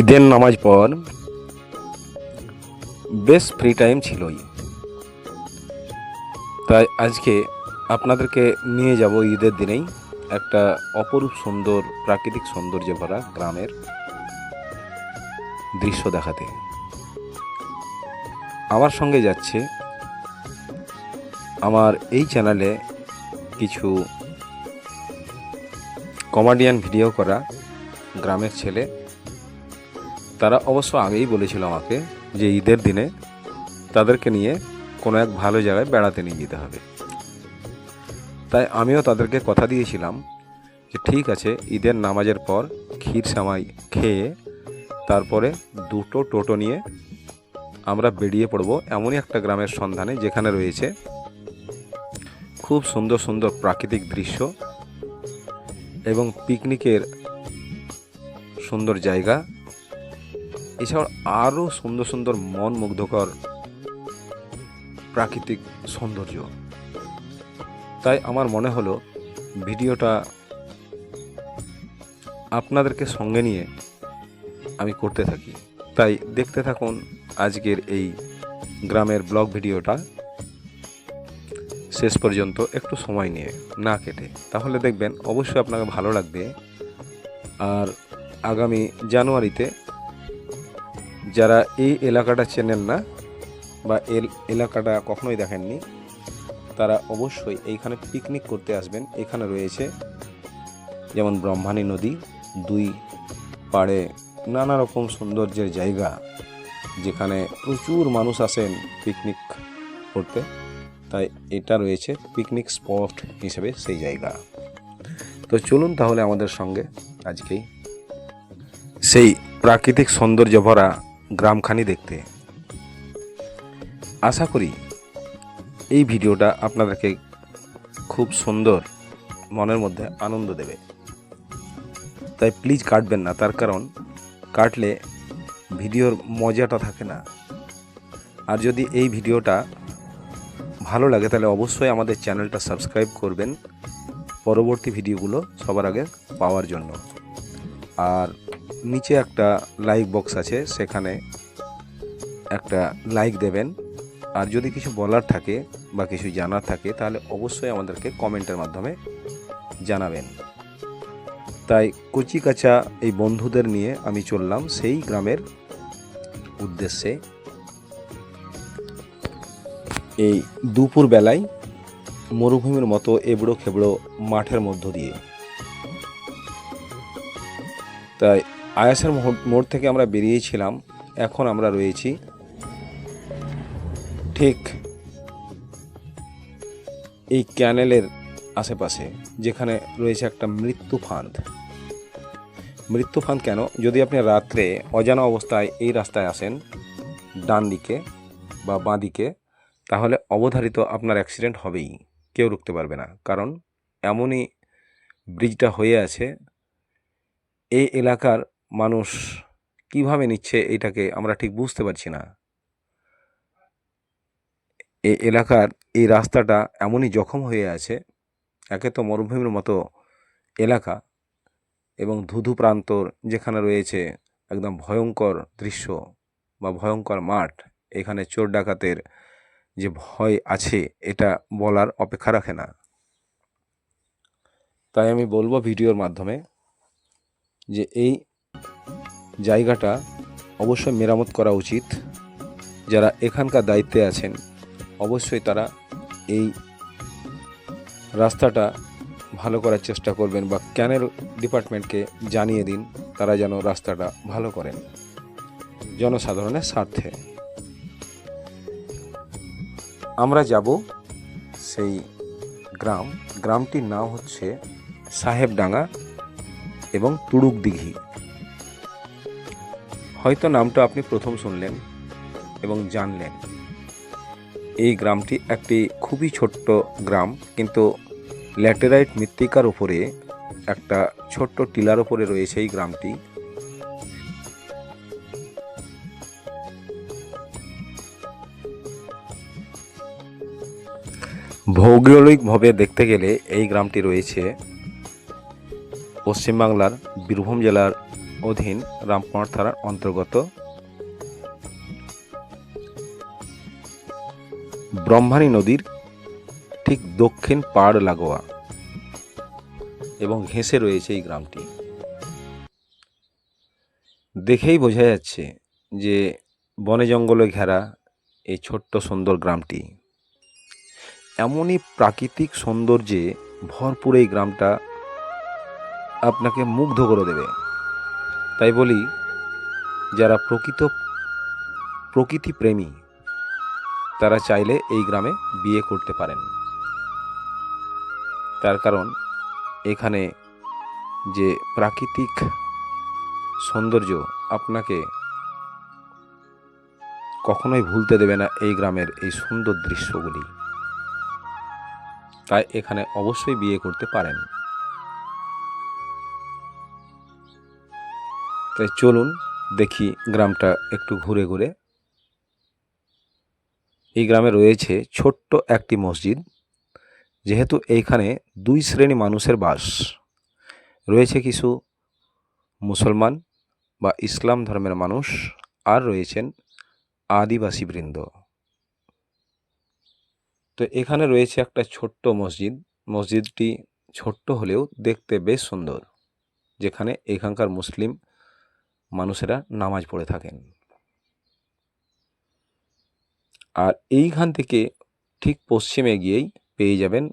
ঈদের নামাজ পর বেশ ফ্রি টাইম ছিলই। তাই আজকে আপনাদেরকে নিয়ে যাব ঈদের দিনেই একটা অপরূপ সুন্দর, প্রাকৃতিক সৌন্দর্য ভরা গ্রামের দৃশ্য দেখাতে। আমার সঙ্গে যাচ্ছে আমার এই চ্যানেলে কিছু কমেডিয়ান ভিডিও করা গ্রামের ছেলে, তারা অবশ্য আগেই বলেছিল আমাকে যে ঈদের দিনে তাদেরকে নিয়ে কোনো এক ভালো জায়গায় বেড়াতে নিয়ে যেতে হবে। তাই আমিও তাদেরকে কথা দিয়েছিলাম যে ঠিক আছে, ঈদের নামাজের পর ক্ষীর সামাই খেয়ে তারপরে দুটো টোটো নিয়ে আমরা বেরিয়ে পড়ব এমনই একটা গ্রামের সন্ধানে যেখানে রয়েছে খুব সুন্দর সুন্দর প্রাকৃতিক দৃশ্য এবং পিকনিকের সুন্দর জায়গা। এছাড়াও আরও সুন্দর সুন্দর মন মুগ্ধকর প্রাকৃতিক সৌন্দর্য। তাই আমার মনে হলো ভিডিওটা আপনাদেরকে সঙ্গে নিয়ে আমি করতে থাকি। তাই দেখতে থাকুন আজকের এই গ্রামের ব্লগ ভিডিওটা। শেষ পর্যন্ত একটু সময় নিয়ে, না কেটে। তাহলে দেখবেন অবশ্যই আপনাকে ভালো লাগবে। আর আগামী জানুয়ারিতে যারা এই এলাকাটা চেনেন না বা এল এলাকাটা কখনোই দেখেননি, তারা অবশ্যই এইখানে পিকনিক করতে আসবেন। এখানে রয়েছে যেমন ব্রহ্মাণী নদী, দুই পাড়ে নানা রকম সৌন্দর্যের জায়গা, যেখানে প্রচুর মানুষ আসেন পিকনিক করতে। তাই এটা রয়েছে পিকনিক স্পট হিসেবে সেই জায়গা। তো চলুন তাহলে আমাদের সঙ্গে আজকেই সেই প্রাকৃতিক সৌন্দর্য ভরা গ্রামখানি দেখতে। আশা করি এই ভিডিওটা আপনাদেরকে খুব সুন্দর মনের মধ্যে আনন্দ দেবে। তাই প্লিজ কাটবেন না, তার কারণ কাটলে ভিডিওর মজাটা থাকে না। আর যদি এই ভিডিওটা ভালো লাগে, তাহলে অবশ্যই আমাদের চ্যানেলটা সাবস্ক্রাইব করবেন। পরবর্তী ভিডিওগুলো সবার আগে পাওয়ার জন্য। আর নিচে একটা লাইক বক্স আছে, সেখানে একটা লাইক দেবেন। আর যদি কিছু বলার থাকে বা কিছু জানার থাকে, তাহলে অবশ্যই আমাদেরকে কমেন্টের মাধ্যমে জানাবেন। তাই কচি কাচা এই বন্ধুদের নিয়ে আমি চললাম সেই গ্রামের উদ্দেশ্যে। এই দুপুর বেলায় মরুভূমির মতো এবড়ো খেবড়ো মাঠের মধ্য দিয়ে। তাই আয়াসের মোড়- থেকে আমরা বেরিয়েছিলাম, এখন আমরা রয়েছি ঠিক এই ক্যানেলের আশেপাশে, যেখানে রয়েছে একটা মৃত্যু ফাঁদ। মৃত্যু ফাঁদ কেন? যদি আপনি রাত্রে অজানা অবস্থায় এই রাস্তায় আসেন, ডান দিকে বা বাঁ দিকে, তাহলে অবধারিত আপনার অ্যাক্সিডেন্ট হবেই। কেউ রুখতে পারবে না। কারণ, এমনই ব্রিজটা হয়ে আছে, এই এলাকার মানুষ কীভাবে নিচ্ছে এটাকে আমরা ঠিক বুঝতে পারছি না। এই এলাকার এই রাস্তাটা এমনই জখম হয়ে আছে, একে তো মরুভূমির মতো এলাকা এবং ধুধু প্রান্তর যেখানে রয়েছে একদম ভয়ঙ্কর দৃশ্য বা ভয়ঙ্কর মাঠ, এখানে চোর ডাকাতের যে ভয় আছে এটা বলার অপেক্ষা রাখে না। তাই আমি বলব ভিডিওর মাধ্যমে যে এই জায়গাটা অবশ্যই মেরামত করা উচিত। যারা এখানকার দায়িত্বে আছেন, অবশ্যই তারা এই রাস্তাটা ভালো করার চেষ্টা করবেন বা ক্যানেল ডিপার্টমেন্টকে জানিয়ে দিন তারা যেন রাস্তাটা ভালো করেন। জনসাধারণের স্বার্থে। আমরা যাব সেই গ্রাম। গ্রামটির নাম হচ্ছে সাহেবডাঙ্গা এবং তুড়ুক দিঘি হয়তো নামটা আপনি প্রথম শুনলেন এবং জানলেন। এই গ্রামটি একটি খুবই ছোট্ট গ্রাম, কিন্তু ল্যাটেরাইট মৃত্তিকার উপরে, একটা ছোট্ট টিলার উপরে রয়েছে এই গ্রামটি। ভৌগোলিকভাবে দেখতে গেলে এই গ্রামটি রয়েছে পশ্চিমবাংলার বীরভূম জেলার অধীন রামপুরহাট থানার অন্তর্গত। ব্রহ্মাণী নদীর ঠিক দক্ষিণ পাড় লাগোয়া এবং ঘেঁষে রয়েছে এই গ্রামটি। দেখেই বোঝা যাচ্ছে যে বনে জঙ্গলে ঘেরা এই ছোট্ট সুন্দর গ্রামটি। এমনই প্রাকৃতিক সৌন্দর্যে ভরপুর এই গ্রামটা আপনাকে মুগ্ধ করে দেবে। তাই বলি, যারা প্রকৃত প্রকৃতি প্রেমী, তারা চাইলে এই গ্রামে বিয়ে করতে পারেন। তার কারণ, এখানে যে প্রাকৃতিক সৌন্দর্য আপনাকে কখনোই ভুলতে দেবে না এই গ্রামের এই সুন্দর দৃশ্যগুলি। তাই এখানে অবশ্যই বিয়ে করতে পারেন। তাই চলুন দেখি গ্রামটা একটু ঘুরে ঘুরে। এই গ্রামে রয়েছে ছোট্ট একটি মসজিদ, যেহেতু এইখানে দুই শ্রেণি মানুষের বাস। রয়েছে কিছু মুসলমান বা ইসলাম ধর্মের মানুষ আর রয়েছেন আদিবাসী বৃন্দ। তো এখানে রয়েছে একটা ছোট্ট মসজিদ। মসজিদটি ছোট্ট হলেও দেখতে বেশ সুন্দর, যেখানে এখানকার মুসলিম মানুষেরা নামাজ পড়ে থাকেন। আর এইখান থেকে ঠিক পশ্চিমে গিয়েই পেয়ে যাবেন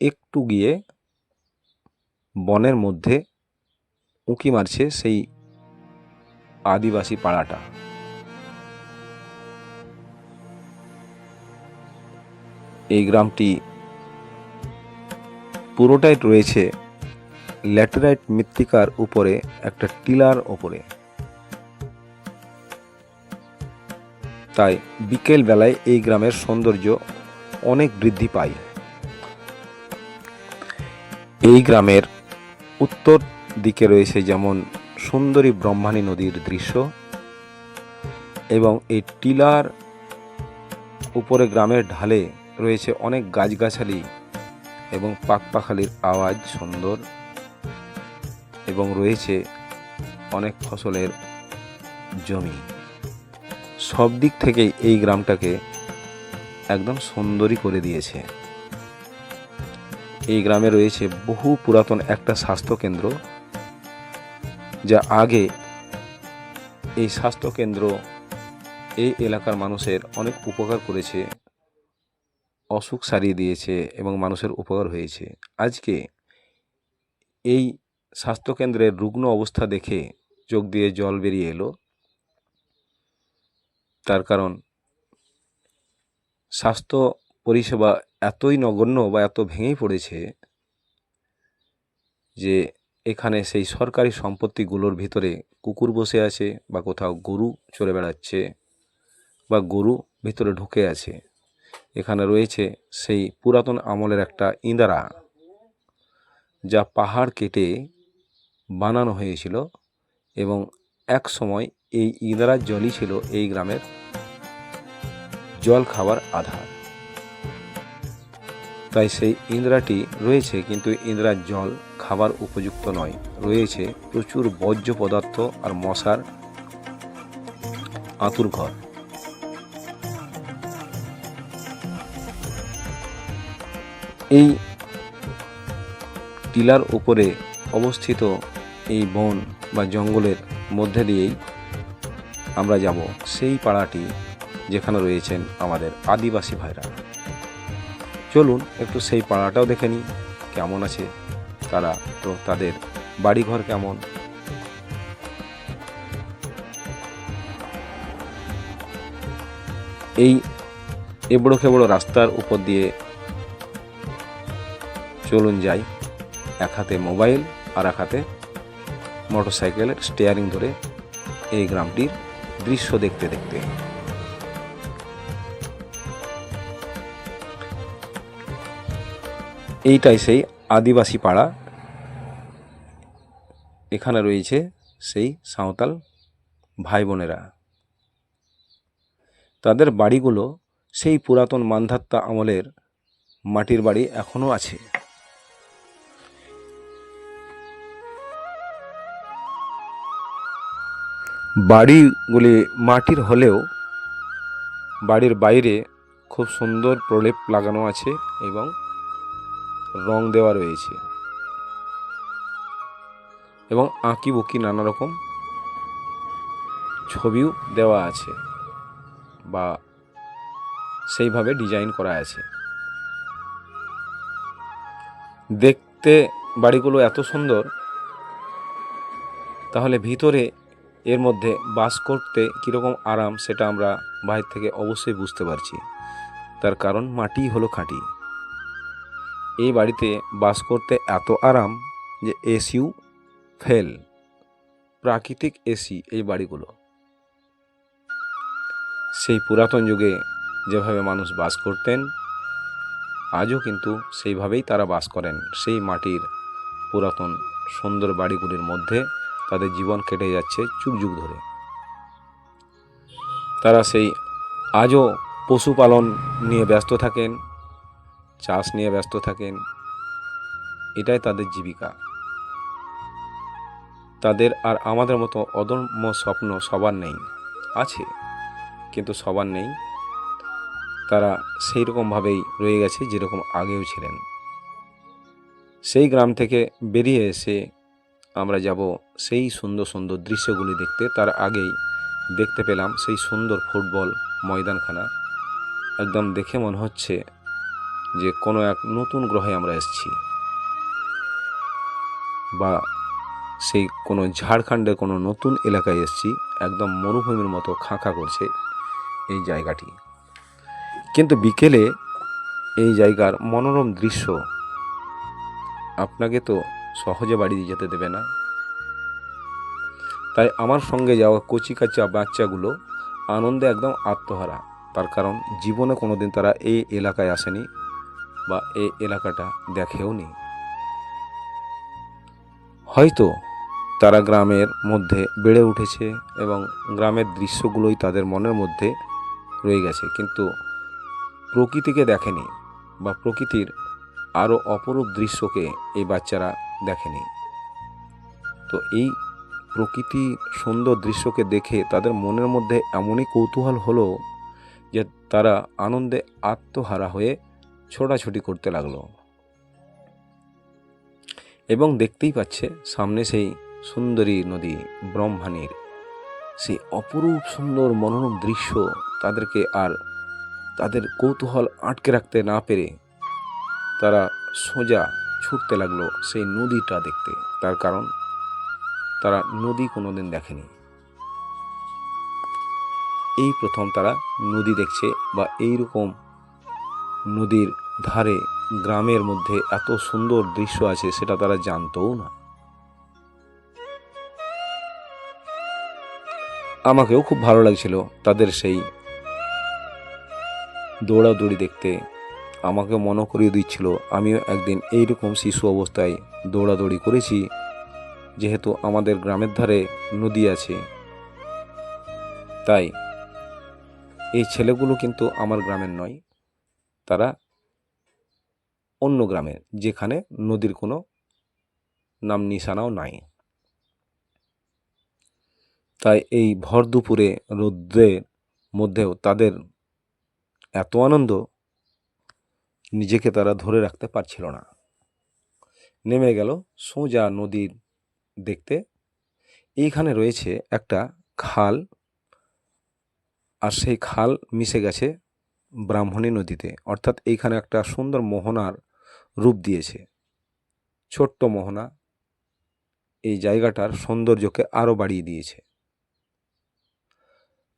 একটু গিয়ে বনের মধ্যে উঁকি মারছে সেই আদিবাসী পাড়াটা। এই গ্রামটি পুরোটাই রয়েছে ল্যাটেরাইট মৃত্তিকার উপরে, একটা টিলার ওপরে তাই বিকেল বেলায় এই গ্রামের সৌন্দর্য অনেক বৃদ্ধি পায়। এই গ্রামের উত্তর দিকে রয়েছে যেমন সুন্দরী ব্রহ্মাণী নদীর দৃশ্য এবং এই টিলার উপরে গ্রামের ঢালে রয়েছে অনেক গাছগাছালি এবং পাকপাখালির আওয়াজ সুন্দর এবং রয়েছে অনেক ফসলের জমি। সব দিক থেকেই এই গ্রামটাকে একদম সুন্দরী করে দিয়েছে। এই গ্রামে রয়েছে বহু পুরাতন একটা স্বাস্থ্যকেন্দ্র, যা আগে এই স্বাস্থ্যকেন্দ্র এই এলাকার মানুষের অনেক উপকার করেছে, অসুখ সারিয়ে দিয়েছে এবং মানুষের উপকার হয়েছে। আজকে এই স্বাস্থ্যকেন্দ্রের রুগ্ন অবস্থা দেখে চোখ দিয়ে জল বেরিয়ে এলো। তার কারণ স্বাস্থ্য পরিষেবা এতই নগণ্য বা এত ভেঙেই পড়েছে যে এখানে সেই সরকারি সম্পত্তিগুলোর ভিতরে কুকুর বসে আছে বা কোথাও গরু চড়ে বেড়াচ্ছে বা গরু ভিতরে ঢুকে আছে। এখানে রয়েছে সেই পুরাতন আমলের একটা ইঁদারা যা পাহাড় কেটে বানানো হয়েছিল এবং এক সময় এই ইঁদারার জলই ছিল এই গ্রামের জল খাবার আধার। তাই সেই ইন্দ্রাটি রয়েছে, কিন্তু ইন্দ্রার জল খাবার উপযুক্ত নয়। রয়েছে প্রচুর বর্জ্য পদার্থ আর মশার আতুর ঘর। এই টিলার উপরে অবস্থিত এই বন বা জঙ্গলের মধ্যে দিয়েই আমরা যাব সেই পাড়াটি যেখানে রয়েছেন আমাদের আদিবাসী ভাইরা। চলুন একটু সেই পাড়াটাও দেখে নিই, কেমন আছে তারা, তো তাদের বাড়িঘর কেমন। এই এবড়ো খেবড়ো রাস্তার উপর দিয়ে চলুন যাই। এক হাতে মোবাইল আর এক হাতে মোটর সাইকেলের স্টিয়ারিং ধরে এই গ্রামটির দৃশ্য দেখতে দেখতে। এইটাই সেই আদিবাসী পাড়া। এখানে রয়েছে সেই সাঁওতাল ভাই বোনেরা তাদের বাড়িগুলো সেই পুরাতন মান্ধাত্তা আমলের মাটির বাড়ি এখনও আছে। বাড়িগুলি মাটির হলেও বাড়ির বাইরে খুব সুন্দর প্রলেপ লাগানো আছে এবং রং দেওয়া রয়েছে। এবং আঁকি বুকি নানা রকম ছবিও দেওয়া আছে বা সেইভাবে ডিজাইন করা আছে। দেখতে বাড়িগুলো এত সুন্দর, তাহলে ভিতরে এর মধ্যে বাস করতে কীরকম আরাম সেটা আমরা বাইরে থেকে অবশ্যই বুঝতে পারছি। তার কারণ মাটি হলো খাঁটি। এই বাড়িতে বাস করতে এত আরাম যে এসিও ফেল। প্রাকৃতিক এসি এই বাড়িগুলো। সেই পুরাতন যুগে যেভাবে মানুষ বাস করতেন, আজও কিন্তু সেইভাবেই তারা বাস করেন সেই মাটির পুরাতন সুন্দর বাড়িগুলির মধ্যে। তাদের জীবন কেটে যাচ্ছে যুগ যুগ ধরে। তারা সেই আজও পশুপালন নিয়ে ব্যস্ত থাকেন, চাষ নিয়ে ব্যস্ত থাকেন, এটাই তাদের জীবিকা। তাদের আর আমাদের মতো অদম্য স্বপ্ন সবার নেই, আছে, কিন্তু সবার নেই। তারা সেই রকমভাবেই রয়ে গেছে যেরকম আগেও ছিলেন। সেই গ্রাম থেকে বেরিয়ে এসে আমরা যাব সেই সুন্দর সুন্দর দৃশ্যগুলি দেখতে। তার আগেই দেখতে পেলাম সেই সুন্দর ফুটবল ময়দানখানা। একদম দেখে মনে হচ্ছে যে কোনো এক নতুন গ্রহে আমরা এসেছি। বা সেই কোনো ঝাড়খণ্ডের কোনো নতুন এলাকায় এসেছি। একদম মরুভূমির মতো খাঁকা করছে এই জায়গাটি। কিন্তু বিকেলে এই জায়গার মনোরম দৃশ্য আপনাকে তো সহজে বাড়ি যেতে দেবে না। তাই আমার সঙ্গে যাওয়া কচি কাচা বাচ্চাগুলো আনন্দে একদম আত্মহারা। তার কারণ জীবনে কোনোদিন তারা এই এলাকায় আসেনি বা এই এলাকাটা দেখেও নি। হয়তো তারা গ্রামের মধ্যে বেড়ে উঠেছে এবং গ্রামের দৃশ্যগুলোই তাদের মনের মধ্যে রয়ে গেছে, কিন্তু প্রকৃতিকে দেখেনি বা প্রকৃতির আরও অপরূপ দৃশ্যকে এই বাচ্চারা দেখেনি। তো এই প্রকৃতি সুন্দর দৃশ্যকে দেখে তাদের মনের মধ্যে এমনই কৌতূহল হলো যে তারা আনন্দে আত্মহারা হয়ে ছোটাছুটি করতে লাগল। এবং দেখতেই পাচ্ছে সামনে সেই সুন্দরী নদী, ব্রহ্মাণীর সেই অপরূপ সুন্দর মনোরম দৃশ্য তাদেরকে আর তাদের কৌতূহল আটকে রাখতে না পেরে তারা সোজা ছুটতে লাগল সেই নদীটা দেখতে। তার কারণ, তারা নদী কোনোদিন দেখেনি। এই প্রথম তারা নদী দেখছে বা এই রকম নদীর ধারে, গ্রামের মধ্যে এত সুন্দর দৃশ্য আছে সেটা তারা জানতও না। আমাকেও খুব ভালো লাগছিল তাদের সেই দৌড়াদৌড়ি দেখতে। আমাকে মনে করিয়ে দিচ্ছিল, আমিও একদিন এইরকম শিশু অবস্থায় দৌড়াদৌড়ি করেছি, যেহেতু আমাদের গ্রামের ধারে নদী আছে। তাই, এই ছেলেগুলো কিন্তু আমার গ্রামের নয়, তারা অন্য গ্রামের যেখানে নদীর কোনো নাম নিশানাও নাই। তাই এই ভর দুপুরে রৌদ্রের মধ্যেও তাদের এত আনন্দ নিজেকে তারা ধরে রাখতে পারছিল না। নেমে গেল সোজা নদীর দেখতে। এইখানে রয়েছে একটা খাল আর সেই খাল মিশে গেছে ব্রাহ্মণী নদীতে। অর্থাৎ এইখানে একটা সুন্দর মোহনার রূপ দিয়েছে। ছোট্ট মোহনা এই জায়গাটার সৌন্দর্যকে আরও বাড়িয়ে দিয়েছে।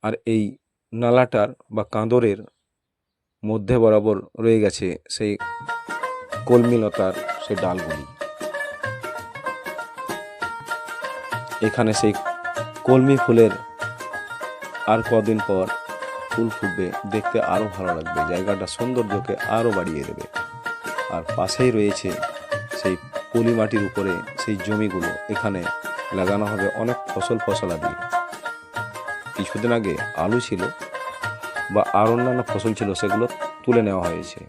আর এই নালাটার বা কাঁদরের মধ্যে বরাবর রয়ে গেছে সেই কলমিলতার সেই ডালগুলি। এখানে সেই কলমি ফুলের আর কদিন পর ফুল ফুটবে, দেখতে আরও ভালো লাগবে, জায়গাটা সৌন্দর্যকে আরও বাড়িয়ে দেবে। আর পাশেই রয়েছে সেই পলি মাটির উপরে সেই জমিগুলো, এখানে লাগানো হবে অনেক ফসল ফসলাদি। কিছুদিন আগে আলু ছিল বা আর অন্যান্য ফসল ছিল সেগুলো তুলে নেওয়া হয়েছে।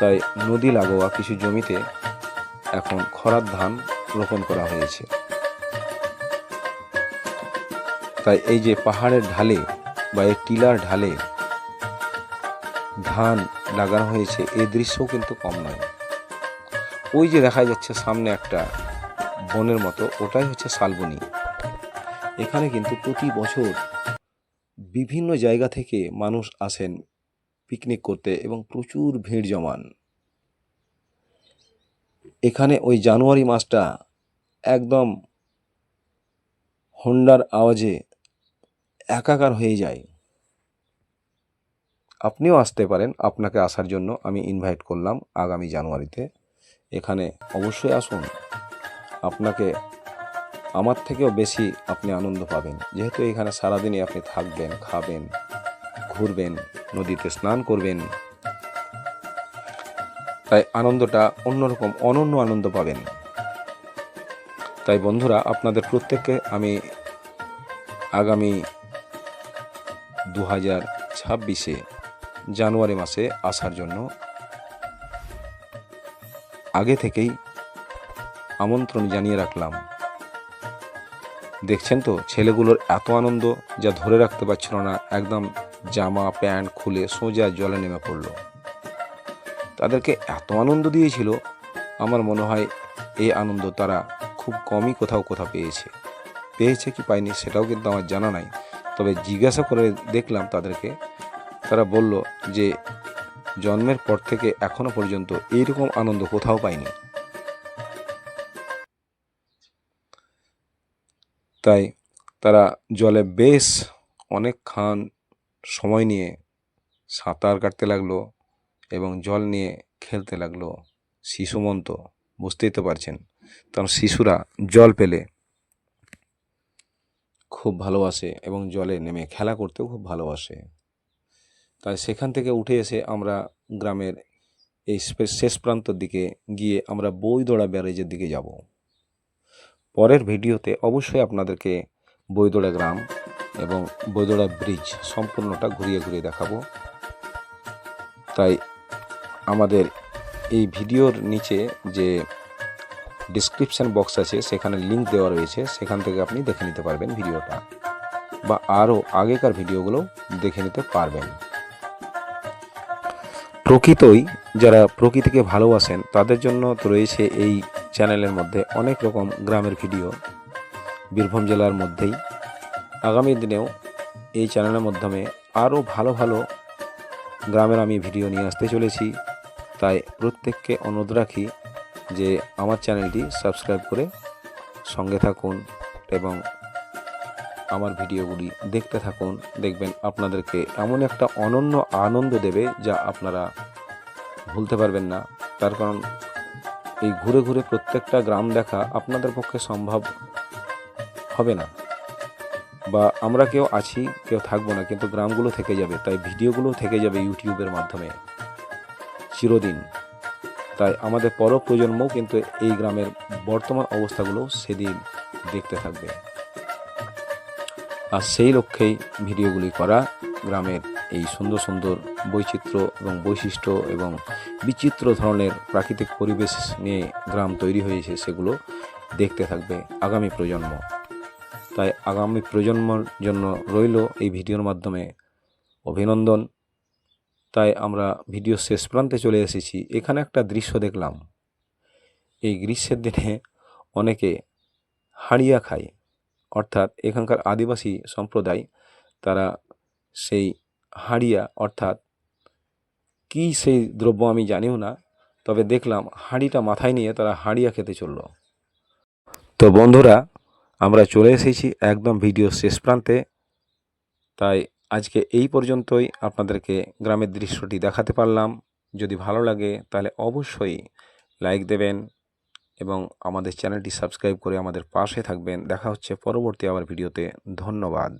তাই নদী লাগোয়া কিছু জমিতে এখন খরার ধান রোপণ করা হয়েছে। তাই এই যে পাহাড়ের ঢালে বা এই টিলার ঢালে ধান লাগানো হয়েছে এই দৃশ্যও কিন্তু কম নয়। ওই যে দেখা যাচ্ছে সামনে একটা বনের মতো, ওটাই হচ্ছে শালবনি। এখানে কিন্তু প্রতি বছর বিভিন্ন জায়গা থেকে মানুষ আসেন পিকনিক করতে এবং প্রচুর ভিড় জমান। এখানে ওই জানুয়ারি মাসটা একদম হন্ডার আওয়াজে একাকার হয়ে যায়। আপনিও আসতে পারেন, আপনাকে আসার জন্য আমি ইনভাইট করলাম আগামী জানুয়ারিতে। এখানে অবশ্যই আসুন। আপনাকে আমার থেকেও বেশি আপনি আনন্দ পাবেন। যেহেতু এখানে সারাদিনই আপনি থাকবেন, খাবেন, ঘুরবেন, নদীতে স্নান করবেন, তাই আনন্দটা অন্যরকম অনন্য আনন্দ পাবেন। তাই বন্ধুরা, আপনাদের প্রত্যেককে আমি আগামী দু হাজার ছাব্বিশে জানুয়ারি মাসে আসার জন্য আগে থেকেই আমন্ত্রণ জানিয়ে রাখলাম। দেখছেন তো? ছেলেগুলোর এত আনন্দ যা ধরে রাখতে পারছিল না, একদম জামা, প্যান্ট খুলে সোজা জলে নেমে পড়ল। তাদেরকে এত আনন্দ দিয়েছিল, আমার মনে হয় এই আনন্দ তারা খুব কমই কোথাও কোথাও পেয়েছে। পেয়েছে কি পায়নি সেটাও কিন্তু আমার জানা নাই, তবে জিজ্ঞাসা করে দেখলাম তাদেরকে। তারা বলল যে, জন্মের পর থেকে এখনও পর্যন্ত এইরকম আনন্দ কোথাও পায়নি তাই তারা জলে বেশ অনেকক্ষণ সময় নিয়ে সাঁতার কাটতে লাগল এবং জল নিয়ে খেলতে লাগল। শিশুমন্ত বুঝতেই তো পারছেন, কারণ শিশুরা জল পেলে খুব ভালোবাসে এবং জলে নেমে খেলা করতেও খুব ভালোবাসে। তাই সেখান থেকে উঠে এসে আমরা গ্রামের এই শেষ প্রান্তর দিকে গিয়ে আমরা বইদড়া ব্যারেজের দিকে যাব। পরের ভিডিওতে অবশ্যই আপনাদেরকে বইদড়া গ্রাম এবং বইদড়া ব্রিজ সম্পূর্ণটা ঘুরিয়ে ঘুরিয়ে দেখাবো। তাই আমাদের এই ভিডিওর নিচে যে ডিসক্রিপশান বক্স আছে, সেখানে লিঙ্ক দেওয়া রয়েছে, সেখান থেকে আপনি দেখে নিতে পারবেন ভিডিওটা বা আরও আগেকার ভিডিওগুলো দেখে নিতে পারবেন। প্রকৃতই যারা প্রকৃতিকে ভালোবাসেন, তাদের জন্য তো রয়েছে এই চ্যানেলের মধ্যে অনেক রকম গ্রামের ভিডিও। বীরভূম জেলার মধ্যেই। আগামী দিনেও এই চ্যানেলের মাধ্যমে আরও ভালো ভালো গ্রামের আমি ভিডিও নিয়ে আসতে চলেছি। তাই প্রত্যেককে অনুরোধ রাখি যে আমার চ্যানেলটি সাবস্ক্রাইব করে সঙ্গে থাকুন এবং আমার ভিডিওগুলি দেখতে থাকুন, দেখবেন আপনাদেরকে এমন একটা অনন্য আনন্দ দেবে যা আপনারা ভুলতে পারবেন না। তার কারণ, এই ঘুরে ঘুরে প্রত্যেকটা গ্রাম দেখা আপনাদের পক্ষে সম্ভব হবে না। বা আমরা কেউ আছি, কেউ থাকব না, কিন্তু গ্রামগুলো থেকে যাবে, তাই ভিডিওগুলো থেকে যাবে ইউটিউবের মাধ্যমে। চিরদিন। তাই আমাদের পর প্রজন্মও কিন্তু এই গ্রামের বর্তমান অবস্থাগুলো সেদিন দেখতে থাকবে। আর সেই লক্ষ্যেই ভিডিওগুলি করা গ্রামের এই সুন্দর সুন্দর বৈচিত্র্য এবং বৈশিষ্ট্য এবং বিচিত্র ধরনের প্রাকৃতিক পরিবেশ নিয়ে গ্রাম তৈরি হয়েছে, সেগুলো দেখতে থাকবে আগামী প্রজন্ম। তাই আগামী প্রজন্মর জন্য রইল এই ভিডিওর মাধ্যমে অভিনন্দন। তাই আমরা ভিডিও শেষ প্রান্তে চলে এসেছি, এখানে একটা দৃশ্য দেখলাম। এই গ্রীষ্মের দিনে অনেকে হাড়িয়া খায়। অর্থাৎ এখানকার আদিবাসী সম্প্রদায়, তারা সেই হাড়িয়া, অর্থাৎ কী সেই দ্রব্য আমি জানিও না, তবে দেখলাম হাঁড়িটা মাথায় নিয়ে তারা হাড়িয়া খেতে চলল। তো বন্ধুরা, আমরা চলে এসেছি একদম ভিডিও শেষ প্রান্তে। তাই আজকে এই পর্যন্তই আপনাদেরকে গ্রামের দৃশ্যটি দেখাতে পারলাম। যদি ভালো লাগে তাহলে অবশ্যই লাইক দেবেন এবং আমাদের চ্যানেলটি সাবস্ক্রাইব করে আমাদের পাশে থাকবেন। দেখা হচ্ছে পরবর্তী আবার ভিডিওতে। ধন্যবাদ।